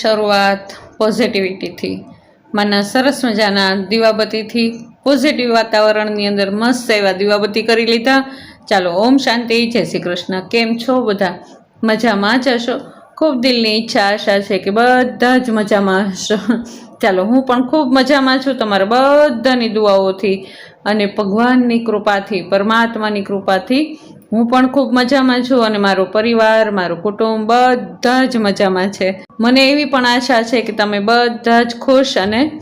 શરૂઆત પોઝિટિવિટીથી મારા સરસ મજાના દીવાબતીથી પોઝિટિવ વાતાવરણની અંદર મસ્ત એવા દીવાબત્તી કરી લીધા. ચાલો, ઓમ શાંતિ, જય શ્રી કૃષ્ણ. કેમ છો બધા? મજામાં જ હશો? ખૂબ દિલની ઈચ્છા, આશા છે કે બધા જ મજામાં હશો. ચાલો, હું પણ ખૂબ મજામાં છું. તમારા બધાની દુઆઓથી અને ભગવાનની કૃપાથી, પરમાત્માની કૃપાથી હું પણ ખૂબ મજામાં છું અને મારો પરિવાર, મારું કુટુંબ બધા જ મજામાં છે. મને એવી પણ આશા છે કે તમે બધા જ ખુશ અને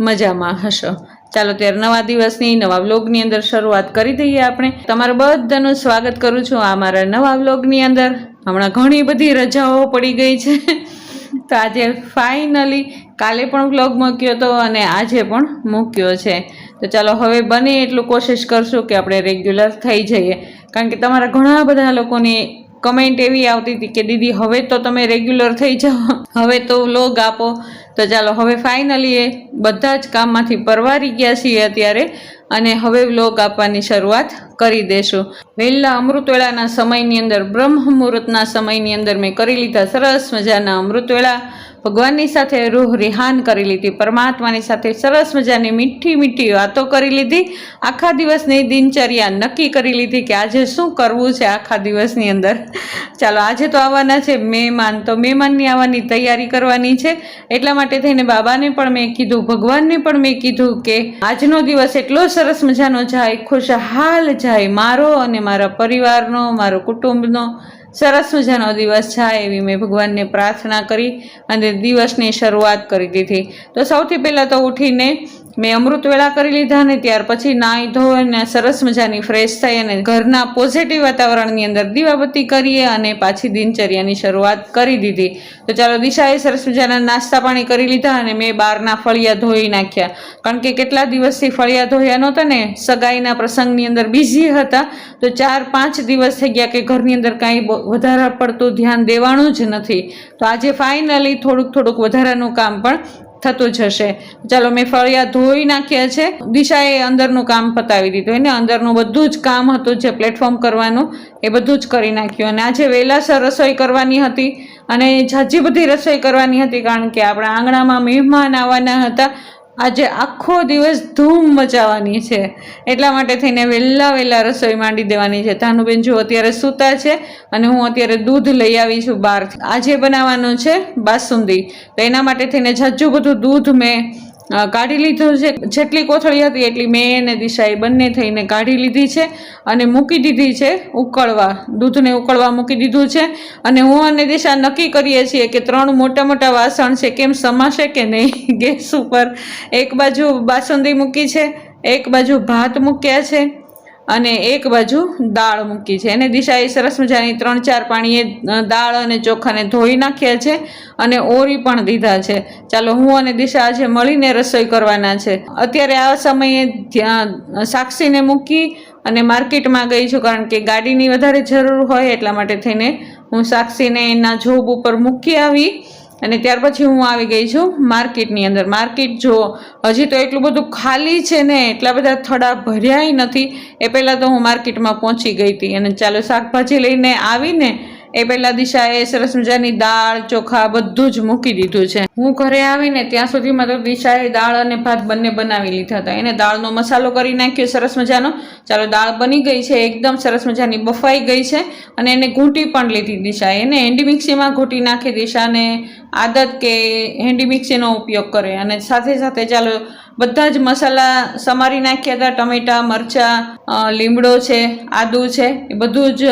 મજામાં હશો. ચાલો ત્યારે નવા દિવસની, નવા વ્લોગની અંદર શરૂઆત કરી દઈએ આપણે. તમારું બધાનું સ્વાગત કરું છું આ મારા નવા વ્લોગની અંદર. હમણાં ઘણી બધી રજાઓ પડી ગઈ છે. તો આજે ફાઇનલી કાલે પણ વ્લોગ મૂક્યો હતો અને આજે પણ મૂક્યો છે. તો ચાલો હવે બને એટલું કોશિશ કરશું કે આપણે રેગ્યુલર થઈ જઈએ. કારણ કે તમારા ઘણા બધા લોકોની કમેન્ટ એવી આવતી હતી કે, દીદી, હવે તો તમે રેગ્યુલર થઈ જાઓ. હવે તો વ્લોગ આપો. તો ચાલો હવે ફાઇનલી એ બધા જ કામમાંથી પરવારી ગયા છીએ અત્યારે અને હવે વ્લોગ આપવાની શરૂઆત કરી દેશું. વહેલા અમૃતવેળાના સમયની અંદર બ્રહ્મ મુહૂર્તના સમયની અંદર મેં કરી લીધા સરસ મજાના અમૃતવેળા. ભગવાનની સાથે રૂહ રિહાન કરી લીધી, પરમાત્માની સાથે સરસ મજાની મીઠી મીઠી વાતો કરી લીધી, આખા દિવસની દિનચર્યા નક્કી કરી લીધી કે આજે શું કરવું છે આખા દિવસની અંદર. ચાલો, આજે તો આવવાના છે મહેમાન, તો મહેમાનની આવવાની તૈયારી કરવાની છે. એટલા માટે થઈને બાબાને પણ મેં કીધું, ભગવાનને પણ મેં કીધું કે આજનો દિવસ એટલો સરસ મજાનો જાય, ખુશહાલ જાય, મારો અને મારા પરિવારનો, મારો કુટુંબનો. સરસ મજાનો દિવસ જાય એવી મેં ભગવાનને પ્રાર્થના કરી અને દિવસની શરૂઆત કરી દીધી. તો સૌથી પહેલાં તો ઉઠીને મેં અમૃત વેળા કરી લીધા ને ત્યાર પછી નાહી ધોઈને સરસ મજાની ફ્રેશ થઈ અને ઘરના પોઝિટિવ વાતાવરણની અંદર દીવાબત્તી કરીએ અને પાછી દિનચર્યાની શરૂઆત કરી દીધી. તો ચાલો દિશાએ સરસ મજાના નાસ્તા પાણી કરી લીધા અને મેં બહારના ફળિયા ધોઈ નાખ્યા. કારણ કે કેટલા દિવસથી ફળિયા ધોયા નહોતા ને, સગાઈના પ્રસંગની અંદર બિઝી હતા. તો ચાર પાંચ દિવસ થઈ ગયા કે ઘરની અંદર કાંઈ વધારા પડતું ધ્યાન દેવાનું જ નથી. તો આજે ફાઇનલી થોડુંક થોડુંક વધારાનું કામ પણ થતું જશે ચાલો, મેં ફળિયા ધોઈ નાખ્યા છે. દિશાએ અંદરનું કામ પતાવી દીધું. એને અંદરનું બધું જ કામ હતું જે પ્લેટફોર્મ કરવાનું, એ બધું જ કરી નાખ્યું. અને આજે વહેલાસર રસોઈ કરવાની હતી અને ઝાઝી બધી રસોઈ કરવાની હતી, કારણ કે આપણા આંગણામાં મહેમાન આવવાના હતા. આજે આખો દિવસ ધૂમ મચાવવાની છે. એટલા માટે થઈને વહેલા વહેલા રસોઈ માંડી દેવાની છે. તાનુબેન જો અત્યારે સૂતા છે અને હું અત્યારે દૂધ લઈ આવી છું બહારથી. આજે બનાવવાનું છે બાસુંદી. તો એના માટે થઈને ઝાઝું બધું દૂધ મેં કાઢી લીધું છે. જેટલી કોથળી હતી એટલી મેં અને દિશાએ બંને થઈને કાઢી લીધી છે અને મૂકી દીધી છે ઉકળવા. દૂધને ઉકળવા મૂકી દીધું છે અને હું અને દિશા નક્કી કરીએ છીએ કે ત્રણ મોટા મોટા વાસણ છે, કેમ સમાશે કે નહીં? ગેસ ઉપર એક બાજુ બાસુંદી મૂકી છે, એક બાજુ ભાત મૂક્યા છે અને એક બાજુ દાળ મૂકી છે. એને દિશાએ સરસ મજાની ત્રણ ચાર પાણીએ દાળ અને ચોખાને ધોઈ નાખ્યા છે અને ઓરી પણ દીધા છે. ચાલો, હું અને દિશા આજે મળીને રસોઈ કરવાના છે. અત્યારે આ સમયે સાક્ષીને મૂકી અને માર્કેટમાં ગઈ છું કારણ કે ગાડીની વધારે જરૂર હોય એટલા માટે થઈને હું સાક્ષીને એના જોબ ઉપર મૂકી આવી. અને ત્યાર પછી હું આવી ગઈ છું માર્કેટની અંદર. માર્કેટ જો હજી તો એટલું બધું ખાલી છે ને, એટલા બધા થડા ભર્યાય નથી. એ પહેલાં તો હું માર્કેટમાં પહોંચી ગઈ હતી અને ચાલો શાકભાજી લઈને આવીને એ પહેલાં દિશાએ સરસ મજાની દાળ, ચોખા બધું જ મૂકી દીધું છે. હું ઘરે આવીને ત્યાં સુધીમાં તો દિશાએ દાળ અને ભાત બંને બનાવી લીધા હતા. એને દાળનો મસાલો કરી નાખ્યો સરસ મજાનો. ચાલો દાળ બની ગઈ છે, એકદમ સરસ મજાની બફાઈ ગઈ છે અને એને ઘૂંટી પણ લીધી દિશાએ. એને હેન્ડી મિક્સીમાં ઘૂંટી નાખી દિશાને આદત કે હેન્ડી મિક્સીનો ઉપયોગ કરે. અને સાથે સાથે ચાલો, બધા જ મસાલા સમારી નાખ્યા હતા. ટમેટા, મરચાં લીમડો છે, આદુ છે, એ બધું જ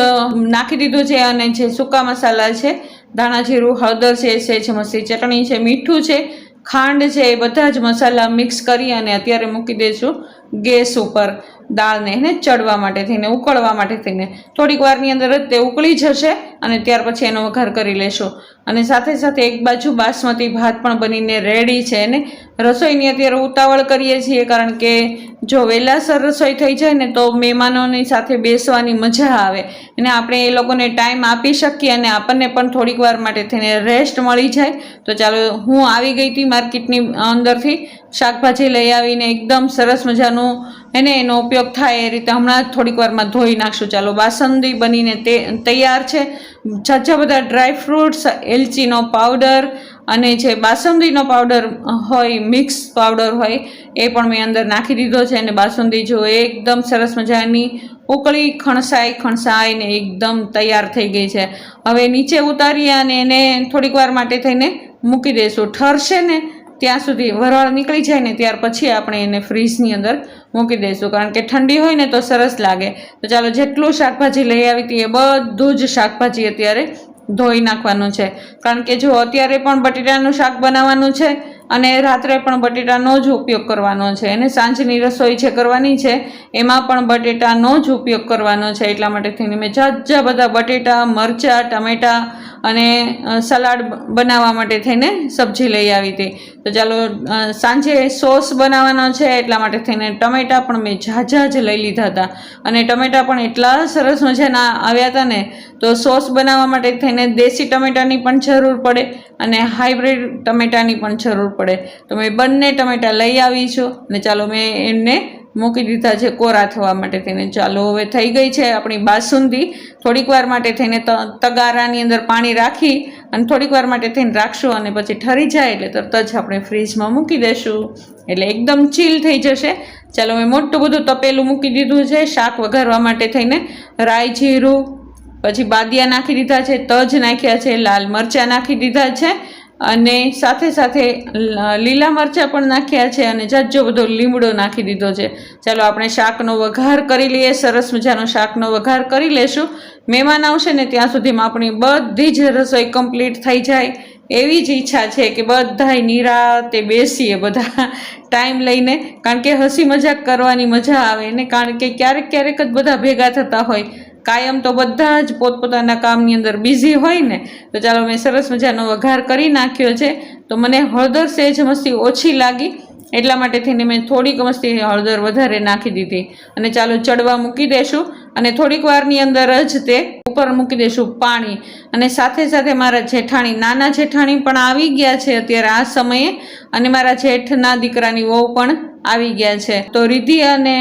નાખી દીધું છે. અને જે સૂકા મસાલા છે, ધાણા જીરું, હળદર છે સેજ ચટણી છે, મીઠું છે, ખાંડ છે, એ બધા જ મસાલા મિક્સ કરી અને અત્યારે મૂકી દઈશું. ગેસ ઉપર દાળને એને ચડવા માટે થઈને, ઉકળવા માટે થઈને. થોડીક વારની અંદર જ તે ઉકળી જશે અને ત્યાર પછી એનો વઘાર કરી લેશો. અને સાથે સાથે એક બાજુ બાસમતી ભાત પણ બનીને રેડી છે અને રસોઈની અત્યારે ઉતાવળ કરીએ છીએ કારણ કે જો વહેલાસર રસોઈ થઈ જાય ને તો મહેમાનોની સાથે બેસવાની મજા આવે. અને આપણે એ લોકોને ટાઈમ આપી શકીએ અને આપણને પણ થોડીક વાર માટે થઈને રેસ્ટ મળી જાય. તો ચાલો, હું આવી ગઈ હતી માર્કેટની અંદરથી. શાકભાજી લઈ આવીને એકદમ સરસ મજાનું એને એનો ઉપયોગ થાય એ રીતે હમણાં થોડીક વારમાં ધોઈ નાખશું. ચાલો, બાસંદી બનીને તે તૈયાર છે. જાજા બધા ડ્રાય ફ્રૂટ્સ એલચીનો પાવડર અને જે બાસુંદીનો પાવડર હોય મિક્સ પાવડર હોય, એ પણ મેં અંદર નાખી દીધો છે અને બાસુંદી જો એકદમ સરસ મજાની ઉકળી, ખણસાઈ ખણસાઈ ને એકદમ તૈયાર થઈ ગઈ છે. હવે નીચે ઉતારી અને એને થોડીક વાર માટે થઈને મૂકી દઈશું ઠરશે ને ત્યાં સુધી વરાળ નીકળી જાય ને ત્યાર પછી આપણે એને ફ્રીજની અંદર મૂકી દઈશું. કારણ કે ઠંડી હોય ને તો સરસ લાગે. તો ચાલો જેટલું શાકભાજી લઈ આવી હતી એ બધું જ શાકભાજી અત્યારે ધોઈ નાખવાનું છે. કારણ કે જો અત્યારે પણ બટેટાનું શાક બનાવવાનું છે અને રાત્રે પણ બટેટાનો જ ઉપયોગ કરવાનો છે. અને સાંજની રસોઈ છે કરવાની છે, એમાં પણ બટેટાનો જ ઉપયોગ કરવાનો છે. એટલા માટે થઈને મેં ઝાઝા બધા બટેટા, મરચાં, ટમેટાં અને સલાડ બનાવવા માટે થઈને સબ્જી લઈ આવી હતી. તો ચાલો સાંજે સોસ બનાવવાનો છે, એટલા માટે થઈને ટમેટાં પણ મેં ઝાઝા જ લઈ લીધા હતા. અને ટમેટાં પણ એટલા સરસ મજાના આવ્યા હતા ને, તો સોસ બનાવવા માટે થઈને દેશી ટમેટાની પણ જરૂર પડે અને હાઇબ્રિડ ટમેટાની પણ જરૂર પડે. તો મેં બંને ટમેટાં લઈ આવી છું અને ચાલો મેં એમને મૂકી દીધા છે કોરા થવા માટે થઈને ચાલો હવે થઈ ગઈ છે આપણી બાસુંદી. થોડીક વાર માટે થઈને તગારાની અંદર પાણી રાખી અને થોડીક વાર માટે થઈને રાખશું અને પછી ઠરી જાય એટલે તરત જ આપણે ફ્રીજમાં મૂકી દેશું. એટલે એકદમ ચીલ થઈ જશે. ચાલો મેં મોટું બધું તપેલું મૂકી દીધું છે. શાક વઘારવા માટે થઈને રાઈ જીરું, પછી બાદિયા નાખી દીધા છે, તજ નાખ્યા છે, લાલ મરચાં નાખી દીધા છે અને સાથે સાથે લીલા મરચાં પણ નાખ્યા છે અને જાજો બધો લીમડો નાખી દીધો છે. ચાલો આપણે શાકનો વઘાર કરી લઈએ, સરસ મજાનો શાકનો વઘાર કરી લેશું. મહેમાન આવશે ને ત્યાં સુધીમાં આપણી બધી જ રસોઈ કમ્પ્લીટ થઈ જાય એવી જ ઈચ્છા છે કે બધાય નિરાતે બેસીએ બધા ટાઈમ લઈને, કારણ કે હસી મજાક કરવાની મજા આવે ને, કારણ કે ક્યારેક ક્યારેક જ બધા ભેગા થતા હોય. કાયમ તો બધા જ પોતપોતાના કામની અંદર બિઝી હોય ને, તો ચાલો મેં સરસ મજાનો વઘાર કરી નાખ્યો છે. તો મને હળદર સેજ મસ્તી ઓછી લાગી, એટલા માટે થઈને મેં થોડીક મસ્તી હળદર વધારે નાખી દીધી. અને ચાલો ચડવા મૂકી દેશું અને થોડીક વારની અંદર જ તે ઉપર મૂકી દેશું પાણી. અને સાથે સાથે મારા જેઠાણી, નાના જેઠાણી પણ આવી ગયા છે અત્યારે આ સમયે. અને મારા જેઠના દીકરાની વહુ પણ આવી ગયા છે. તો રિધિ અને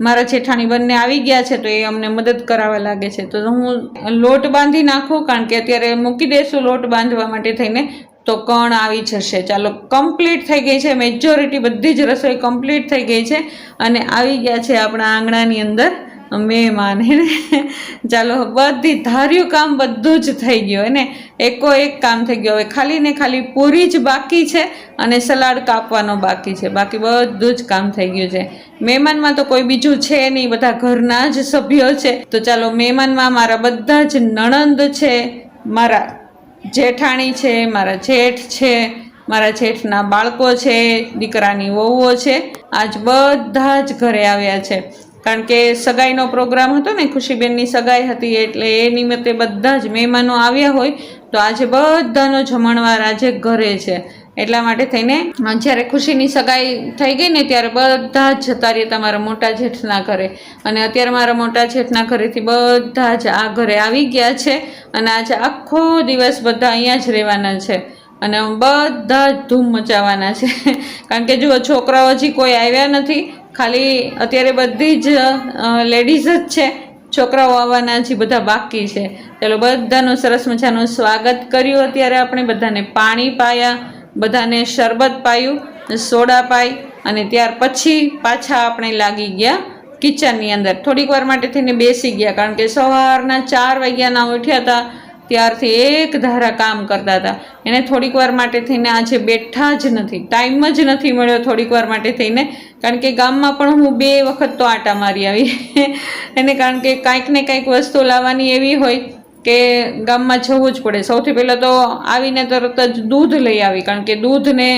મારા જેઠાણી બંને આવી ગયા છે તો એ અમને મદદ કરાવવા લાગે છે. તો હું લોટ બાંધી નાખું, કારણ કે અત્યારે મૂકી દઈશું લોટ બાંધવા માટે થઈને, તો કણ આવી જશે. ચાલો કમ્પ્લીટ થઈ ગઈ છે. મેજોરિટી બધી જ રસોઈ કમ્પ્લીટ થઈ ગઈ છે. અને આવી ગયા છે આપણા આંગણાની અંદર. મહેમાન એને ચાલો, બધી ધાર્યું કામ બધું જ થઈ ગયું ને? એકો એક કામ થઈ ગયું. હવે ખાલી ને ખાલી પૂરી જ બાકી છે અને સલાડ કાપવાનો બાકી છે. બાકી બધું જ કામ થઈ ગયું છે. મહેમાનમાં તો કોઈ બીજું છે નહીં. બધા ઘરના જ સભ્યો છે. તો ચાલો, મહેમાનમાં મારા બધા જ નણંદ છે. મારા જેઠાણી છે, મારા જેઠ છે, મારા જેઠના બાળકો છે, દીકરાની વહુઓ છે. આજ બધા જ ઘરે આવ્યા છે. કારણ કે સગાઈનો પ્રોગ્રામ હતો ને, ખુશીબેનની સગાઈ હતી એટલે એ નિમિત્તે બધા જ મહેમાનો આવ્યા હોય તો આજે બધાનો જમણવાર આજે ઘરે છે. એટલા માટે થઈને જ્યારે ખુશીની સગાઈ થઈ ગઈ ને ત્યારે બધા જ જતા રહેતા તમારા મોટા જેઠના ઘરે. અને અત્યારે મારા મોટા જેઠના ઘરેથી બધા જ આ ઘરે આવી ગયા છે અને આજે આખો દિવસ બધા અહીંયા જ રહેવાના છે. અને બધા જ ધૂમ મચાવવાના છે. કારણ કે જુઓ, છોકરાઓ હજી કોઈ આવ્યા નથી ખાલી અત્યારે બધી જ લેડીઝ જ છે. છોકરાઓ આવવાના હજી બધા બાકી છે. ચાલો, બધાનું સરસ મજાનું સ્વાગત કર્યું. અત્યારે આપણે બધાને પાણી પાયા, બધાને શરબત પાયું, સોડા પાઈ અને ત્યાર પછી પાછા આપણે લાગી ગયા કિચનની અંદર. થોડીક વાર માટે થઈને બેસી ગયા, કારણ કે સવારના ચાર વાગ્યાના ઉઠ્યા હતા. ત્યારથી એક ધારા કામ કરતા હતા. એને થોડીક વાર માટે થઈને આજે બેઠા જ નથી. ટાઈમ જ નથી મળ્યો થોડીક વાર માટે થઈને. કારણ કે ગામમાં પણ હું બે વખત તો આટા મારી આવી. એને કારણ કે કાંઈક ને કાંઈક વસ્તુ લાવવાની એવી હોય કે ગામમાં જવું જ પડે. સૌથી પહેલાં તો આવીને તરત જ દૂધ લઈ આવી. કારણ કે દૂધને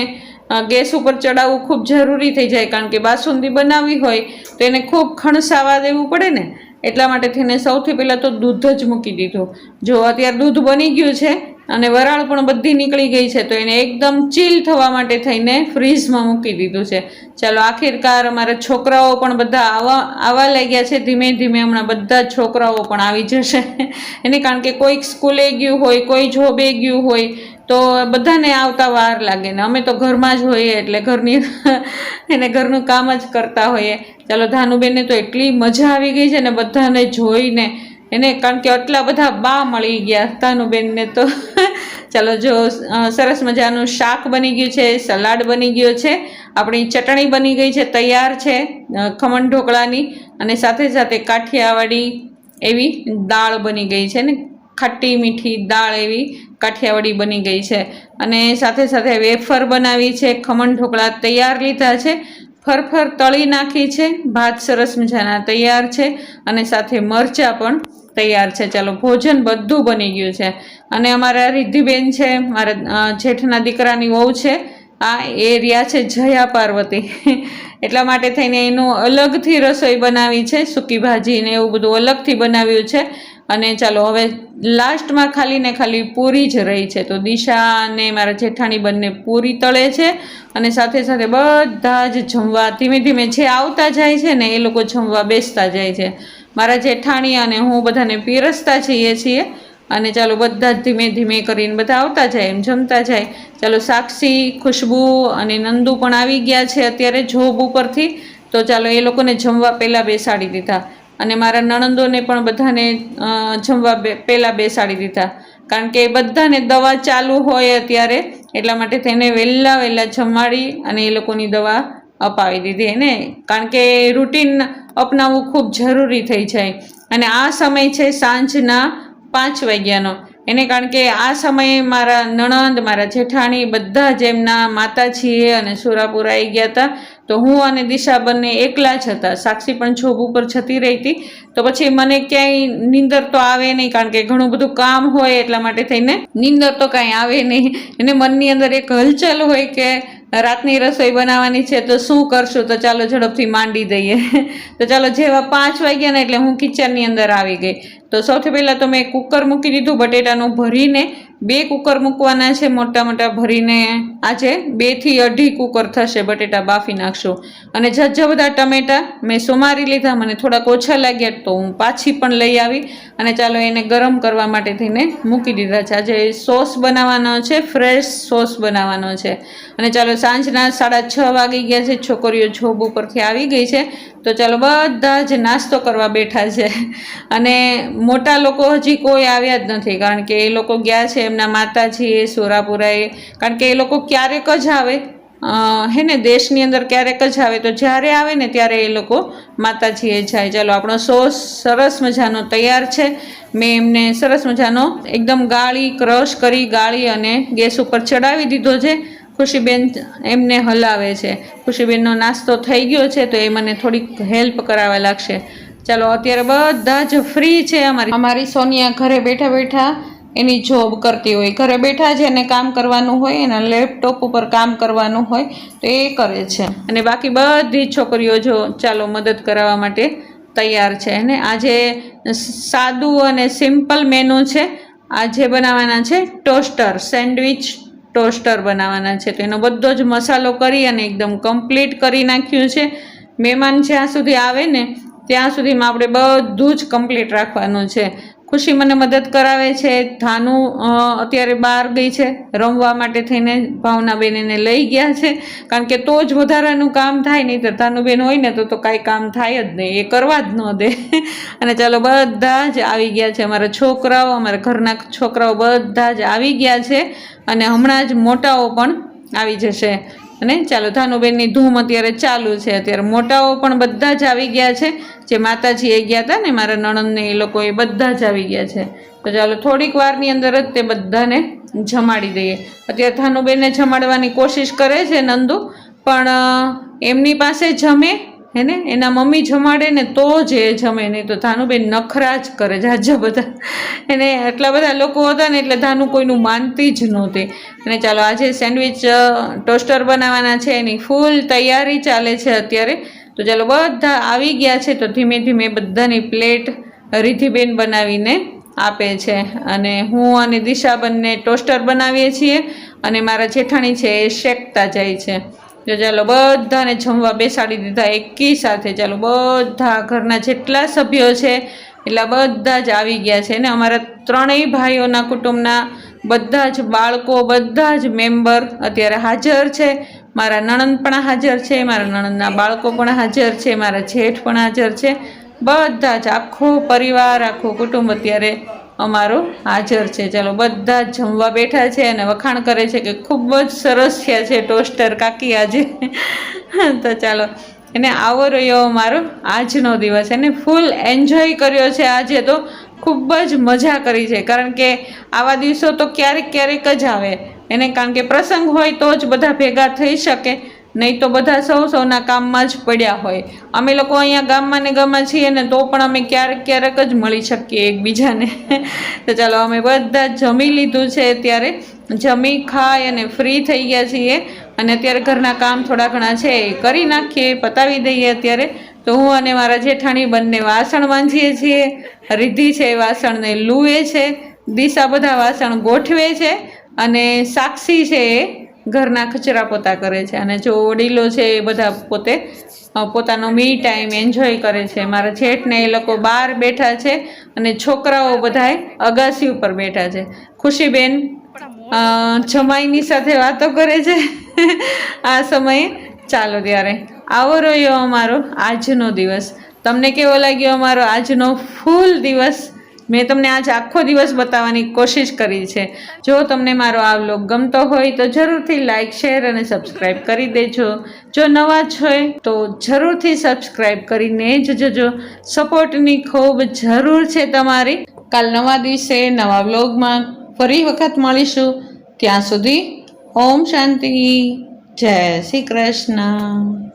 ગેસ ઉપર ચડાવવું ખૂબ જરૂરી થઈ જાય. કારણ કે બાસુંદી બનાવવી હોય તો એને ખૂબ ખણસાવા દેવું પડે ને. એટલા માટે થઈને સૌથી પહેલાં તો દૂધ જ મૂકી દીધું. જો અત્યારે દૂધ બની ગયું છે અને વરાળ પણ બધી નીકળી ગઈ છે, તો એને એકદમ ચીલ થવા માટે થઈને ફ્રીઝમાં મૂકી દીધું છે. ચાલો, આખિરકાર અમારા છોકરાઓ પણ બધા આવા આવવા લાગ્યા છે. ધીમે ધીમે હમણાં બધા છોકરાઓ પણ આવી જશે. એને કારણ કે કોઈક સ્કૂલે ગયું હોય, કોઈ જોબે ગયું હોય, તો બધાને આવતા વાર લાગે ને. અમે તો ઘરમાં જ હોઈએ એટલે ઘરની, એને ઘરનું કામ જ કરતા હોઈએ. ચાલો ધાનુબેનને તો એટલી મજા આવી ગઈ છે ને બધાને જોઈને. એને કારણ કે આટલા બધા બા મળી ગયા ધાનુબેનને તો. ચાલો જો સરસ મજાનું શાક બની ગયું છે, સલાડ બની ગયો છે. આપણી ચટણી બની ગઈ છે, તૈયાર છે ખમણ ઢોકળાની. અને સાથે સાથે કાઠિયાવાડી એવી દાળ બની ગઈ છે ને, ખટ્ટી મીઠી દાળ એવી કાઠિયાવાડી બની ગઈ છે. અને સાથે સાથે વેફર બનાવી છે, ખમણ ઢોકળા તૈયાર લીધા છે. ફરફર તળી નાખી છે, ભાત સરસ મજાના તૈયાર છે અને સાથે મરચાં પણ તૈયાર છે. ચાલો, ભોજન બધું બની ગયું છે. અને અમારા રિદ્ધિબેન છે, મારા જેઠના દીકરાની વહુ છે. આ એ રહ્યા છે જયા પાર્વતી. એટલા માટે થઈને એનું અલગથી રસોઈ બનાવી છે, સૂકી ભાજી ને એવું બધું અલગથી બનાવ્યું છે. અને ચાલો, હવે લાસ્ટમાં ખાલી ને ખાલી પૂરી જ રહી છે. તો દિશા અને મારા જેઠાણી બંને પૂરી તળે છે અને સાથે સાથે બધા જ જમવા ધીમે ધીમે જે આવતા જાય છે ને એ લોકો જમવા બેસતા જાય છે. મારા જેઠાણી અને હું બધાને પીરસતા જઈએ છીએ. અને ચાલો બધા જ ધીમે ધીમે કરીને બધા આવતા જાય એમ જમતા જાય. ચાલો સાક્ષી, ખુશ્બુ અને નંદુ પણ આવી ગયા છે અત્યારે જોબ ઉપરથી. તો ચાલો એ લોકોને જમવા પહેલાં બેસાડી દીધા. અને મારા નણંદોને પણ બધાને જમવા પહેલાં બેસાડી દીધા. કારણ કે બધાને દવા ચાલુ હોય અત્યારે, એટલા માટે તેને વહેલા વહેલા જમાડી અને એ લોકોની દવા અપાવી દીધી એને. કારણ કે રૂટીન અપનાવવું ખૂબ જરૂરી થઈ જાય. અને આ સમય છે સાંજના પાંચ વાગ્યાનો. એને કારણ કે આ સમયે મારા નણંદ, મારા જેઠાણી બધા જ એમના માતાજીએ અને સુરાપુર આવી ગયા હતા. તો હું અને દિશા બંને એકલા જ હતા. સાક્ષી પણ જોબ ઉપર જતી રહી હતી. તો પછી મને ક્યાંય નીંદર તો આવે નહીં, કારણ કે ઘણું બધું કામ હોય એટલા માટે થઈને નીંદર તો કાંઈ આવે નહીં. એને મનની અંદર એક હલચલ હોય કે રાતની રસોઈ બનાવવાની છે તો શું કરશું? તો ચાલો ઝડપથી માંડી દઈએ. તો ચાલો, જેવા પાંચ વાગ્યા ને એટલે હું કિચનની અંદર આવી ગઈ. તો સૌથી પહેલાં તો મેં કુકર મૂકી દીધું બટેટાનું ભરીને બે કુકર મૂકવાના છે મોટા મોટા ભરીને. આજે બેથી અઢી કુકર થશે બટેટા બાફી નાખશું. અને જજ બધા ટમેટા મેં સુમારી લીધા, મને થોડાક ઓછા લાગ્યા તો હું પાછી પણ લઈ આવી. અને ચાલો એને ગરમ કરવા માટે થઈને મૂકી દીધા છે. આજે સોસ બનાવવાનો છે, ફ્રેશ સોસ બનાવવાનો છે. અને ચાલો સાંજના સાડા છ વાગી ગયા છે, છોકરીઓ જોબ ઉપરથી આવી ગઈ છે. તો ચાલો બધા જ નાસ્તો કરવા બેઠા છે. અને મોટા લોકો હજી કોઈ આવ્યા જ નથી, કારણ કે એ લોકો ગયા છે એમના માતાજીએ સોરાપુરાએ. કારણ કે એ લોકો ક્યારેક જ આવે. હે ને, દેશની અંદર ક્યારેક જ આવે. તો જ્યારે આવે ને, ત્યારે એ લોકો માતાજીએ જાય. ચાલો, આપણો સોસ સરસ મજાનો તૈયાર છે. મેં એમને સરસ મજાનો એકદમ ગાળી, ક્રશ કરી, ગાળી અને ગેસ ઉપર ચડાવી દીધો છે. ખુશીબેન એમને હલાવે છે. ખુશીબેનનો નાસ્તો થઈ ગયો છે, તો એ મને થોડીક હેલ્પ કરાવવા લાગશે. ચાલો, અત્યારે બધા જ ફ્રી છે અમારી. અમારી સોનિયા ઘરે બેઠા બેઠા એની જોબ કરતી હોય, ઘરે બેઠા જ એને કામ કરવાનું હોય, એના લેપટોપ ઉપર કામ કરવાનું હોય, તો એ કરે છે. અને બાકી બધી છોકરીઓ જો ચાલો મદદ કરાવવા માટે તૈયાર છે. અને આજે સાદું અને સિમ્પલ મેનુ છે. આજે બનાવવાના છે ટોસ્ટર સેન્ડવિચ ટોસ્ટર બનાવવાના છે. તો એનો બધો જ મસાલો કરી અને એકદમ કમ્પ્લીટ કરી નાખ્યું છે. મહેમાન જ્યાં સુધી આવે ને, ત્યાં સુધીમાં આપણે બધું જ કમ્પ્લીટ રાખવાનું છે. ખુશી મને મદદ કરાવે છે. ધાનુ અત્યારે બહાર ગઈ છે. રમવા માટે થઈને ભાવનાબેન એને લઈ ગયા છે. કારણ કે તો જ વધારાનું કામ થાય, નહીં તો ધાનુબેન હોય ને તો તો કાંઈ કામ થાય જ નહીં. એ કરવા જ ન દે. અને ચાલો બધા જ આવી ગયા છે. અમારા છોકરાઓ, અમારા ઘરના છોકરાઓ બધા જ આવી ગયા છે. અને હમણાં જ મોટાઓ પણ આવી જશે. અને ચાલો ધાનુબેનની ધૂમ અત્યારે ચાલુ છે. અત્યારે મોટાઓ પણ બધા જ આવી ગયા છે. જે માતાજી એ ગયા હતા ને મારા નણંદને એ લોકો એ બધા જ આવી ગયા છે. તો ચાલો થોડીક વારની અંદર જ તે બધાને જમાડી દઈએ. અત્યારે ધાનુબેનને જમાડવાની કોશિશ કરે છે નંદુ, પણ એમની પાસે જમે હે ને? એના મમ્મી જમાડે ને તો જ એ જમે, નહીં તો ધાનુબેન નખરા જ કરે જાજા બધા. એને એટલા બધા લોકો હતા ને એટલે ધાનુ કોઈનું માનતી જ નહોતી. અને ચાલો, આજે સેન્ડવિચ ટોસ્ટર બનાવવાના છે, એની ફૂલ તૈયારી ચાલે છે અત્યારે. તો ચાલો, બધા આવી ગયા છે, તો ધીમે ધીમે બધાની પ્લેટ રિધિબેન બનાવીને આપે છે. અને હું અને દિશા બંને ટોસ્ટર બનાવીએ છીએ. અને મારા જેઠાણી છે એ શેકતા જાય છે. તો ચાલો બધાને જમવા બેસાડી દીધા એકી સાથે. ચાલો બધા ઘરના જેટલા સભ્યો છે એટલા બધા જ આવી ગયા છે ને અમારા ત્રણેય ભાઈઓના કુટુંબના બધા જ બાળકો, બધા જ મેમ્બર અત્યારે હાજર છે. મારા નણંદ પણ હાજર છે, મારા નણંદના બાળકો પણ હાજર છે, મારા જેઠ પણ હાજર છે. બધા જ આખો પરિવાર, આખું કુટુંબ અત્યારે અમારું હાજર છે. ચાલો, બધા જ જમવા બેઠા છે અને વખાણ કરે છે કે ખૂબ જ સરસ થયા છે ટોસ્ટર કાકી આજે. તો ચાલો, એને આવો રહ્યો અમારો આજનો દિવસ. એને ફૂલ એન્જોય કર્યો છે આજે તો. ખૂબ જ મજા કરી છે. કારણ કે આવા દિવસો તો ક્યારેક ક્યારેક જ આવે. એને કારણ કે પ્રસંગ હોય તો જ બધા ભેગા થઈ શકે. નહીં તો બધા સૌ સૌના કામમાં જ પડ્યા હોય. અમે લોકો અહીંયા ગામમાં ને ગામમાં છીએ ને તો પણ અમે ક્યારેક ક્યારેક જ મળી શકીએ એકબીજાને. તો ચાલો અમે બધા જમી લીધું છે ત્યારે જમી, ખાઈ અને ફ્રી થઈ ગયા છીએ. અને અત્યારે ઘરના કામ થોડા ઘણા છે એ કરી નાખીએ, પતાવી દઈએ અત્યારે. તો હું અને મારા જેઠાણી બંને વાસણ માંજીએ છીએ. રિદ્ધિ છે એ વાસણને લૂએ છે. દિશા બધા વાસણ ગોઠવે છે. અને સાક્ષી છે એ ઘરના કચરા પોતા કરે છે અને જો વડીલો છે એ બધા પોતે પોતાનો મી ટાઈમ એન્જોય કરે છે. મારા જેઠને એ લોકો બહાર બેઠા છે અને છોકરાઓ બધાએ અગાસી ઉપર બેઠા છે. ખુશીબેન જમાઈની સાથે વાતો કરે છે. આ સમયે ચાલો ત્યારે. આવો રહ્યો અમારો આજનો દિવસ. તમને કેવો લાગ્યો અમારો આજનો ફૂલ દિવસ? મેં તમને આજ આખો દિવસ બતાવવાની કોશિશ કરી છે. જો તમને મારો આ વ્લોગ ગમતો હોય તો જરૂરથી લાઇક શેર અને સબસ્ક્રાઈબ કરી દેજો. જો નવા છો તો જરૂરથી સબસ્ક્રાઈબ કરીને જ જજો. સપોર્ટની ખૂબ જરૂર છે તમારી. કાલ નવા દિવસે નવા વ્લોગમાં ફરી વખત મળીશું. ત્યાં સુધી ઓમ શાંતિ. જય શ્રી કૃષ્ણ.